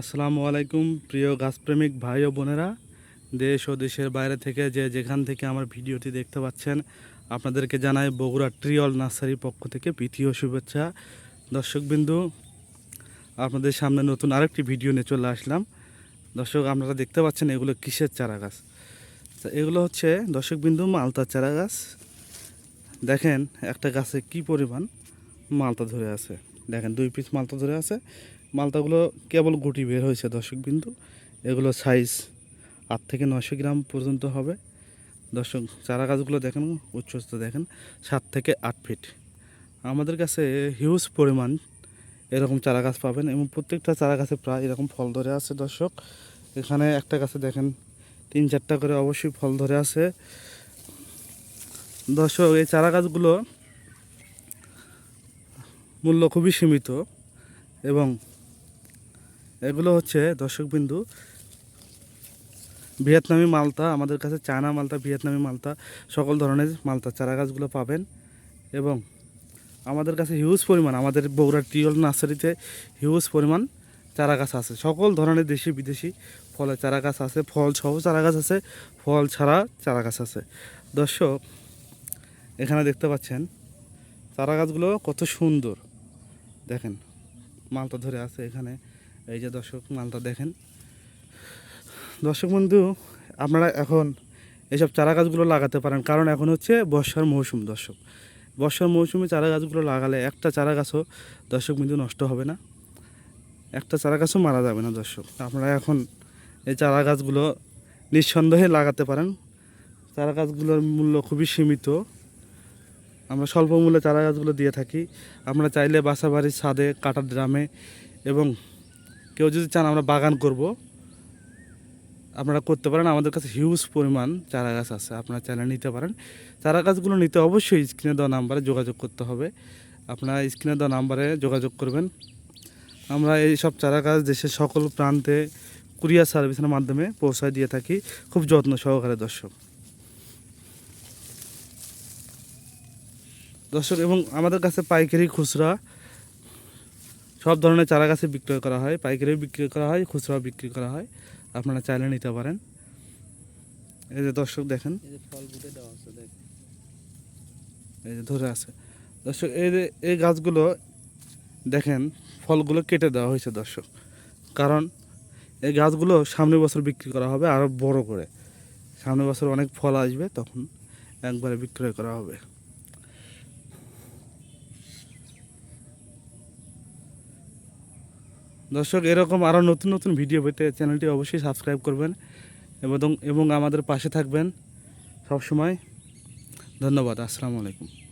আসসালামু আলাইকুম, প্রিয় গাছপ্রেমিক ভাই ও বোনেরা। দেশ ও দেশের বাইরে থেকে যে যেখান থেকে আমার ভিডিওটি দেখতে পাচ্ছেন, আপনাদেরকে জানাই বগুড়া ট্রিয়ল নার্সারির পক্ষ থেকে প্রীতীয় শুভেচ্ছা। দর্শকবিন্দু, আপনাদের সামনে নতুন আরেকটি ভিডিও নিয়ে চলে আসলাম। দর্শক, আপনারা দেখতে পাচ্ছেন এগুলো কিসের চারা গাছ? এগুলো হচ্ছে, দর্শকবিন্দু মালতার চারা গাছ। দেখেন, একটা গাছে কি পরিমাণ মালতা ধরে আছে। দেখেন, দুই পিস মালতা ধরে আছে। মালতাগুলো কেবল গুটি বের হয়েছে দর্শক বিন্দু এগুলো সাইজ আট থেকে নশো গ্রাম পর্যন্ত হবে। দর্শক, চারা গাছগুলো দেখেন উচ্চতা দেখেন, সাত থেকে আট ফিট আমাদের কাছে হিউজ পরিমাণ এরকম চারা গাছ পাবেন এবং প্রত্যেকটা চারা গাছে প্রায় এরকম ফল ধরে আছে, দর্শক। এখানে একটা গাছে দেখেন, তিন চারটা করে অবশ্যই ফল ধরে আছে। দর্শক, এই চারা গাছগুলো মূল্য খুবই সীমিত এবং এগুলো হচ্ছে দর্শকবিন্দু, ভিয়েতনামি মালতা, আমাদের কাছে চায়না মালতা, ভিয়েতনামি মালতা, সকল ধরনের মালতা, চারা গাছগুলো পাবেন এবং আমাদের কাছে হিউজ পরিমাণ, আমাদের বগুড়া টিওল নার্সারিতে হিউজ পরিমাণ চারা গাছ আছে। সকল ধরনের দেশি বিদেশি ফলের চারা গাছ আছে, ফল সহ চারা গাছ আছে, ফল ছাড়া চারা গাছ আছে। দর্শক, এখানে দেখতে পাচ্ছেন, চারা গাছগুলো কত সুন্দর। দেখেন মালটা ধরে আছে এখানে। এই যে দর্শক মালটা দেখেন। দর্শক বন্ধু, আপনারা এখন এইসব চারা গাছগুলো লাগাতে পারেন। কারণ এখন হচ্ছে বর্ষার মৌসুম দর্শক। বর্ষার মৌসুমে চারা গাছগুলো লাগালে একটা চারা গাছও দর্শক বিন্দু নষ্ট হবে না। একটা চারা গাছও মারা যাবে না দর্শক। আপনারা এখন এই চারা গাছগুলো নিঃসন্দেহে লাগাতে পারেন। চারা গাছগুলোর মূল্য খুবই সীমিত। আমরা স্বল্প মূল্যে চারা গাছগুলো দিয়ে থাকি। আমরা চাইলে বাসা বাড়ির ছাদে, কাটার ড্রামে এবং কেউ যদি চান আমরা বাগান করব, আপনারা করতে পারেন। আমাদের কাছে হিউজ পরিমাণ চারা গাছ আছে, আপনারা চাইলে নিতে পারেন। চারা গাছগুলো নিতে অবশ্যই স্ক্রিনে দেওয়া নাম্বারে যোগাযোগ করতে হবে। আপনারা স্ক্রিনে দেওয়া নাম্বারে যোগাযোগ করবেন। আমরা এই সব চারা গাছ দেশের সকল প্রান্তে কুরিয়ার সার্ভিসের মাধ্যমে পৌঁছায় দিয়ে থাকি। খুব যত্ন সহকারে, দর্শক। দর্শক, এবং আমাদের কাছে পাইকারি খুচরা সব ধরনের চারা গাছে বিক্রয় করা হয় পাইকারি বিক্রি করা হয় খুচরা বিক্রি করা হয়। আপনারা চাইলে নিতে পারেন। এই যে দর্শক দেখেন। এই যে ফল দেওয়া আছে দেখ। এই যে ধরে আছে। দর্শক এই যে এই গাছগুলো দেখেন ফলগুলো কেটে দেওয়া হয়েছে দর্শক। কারণ এই গাছগুলো সামনের বছর বিক্রি করা হবে আরও বড় করে। সামনের বছর অনেক ফল আসবে তখন একবারে বিক্রয় করা হবে। দর্শক, এরকম আরও নতুন নতুন ভিডিও পেতে চ্যানেলটি অবশ্যই সাবস্ক্রাইব করবেন এবং এবং আমাদের পাশে থাকবেন সব সময় ধন্যবাদ, আসসালামু আলাইকুম।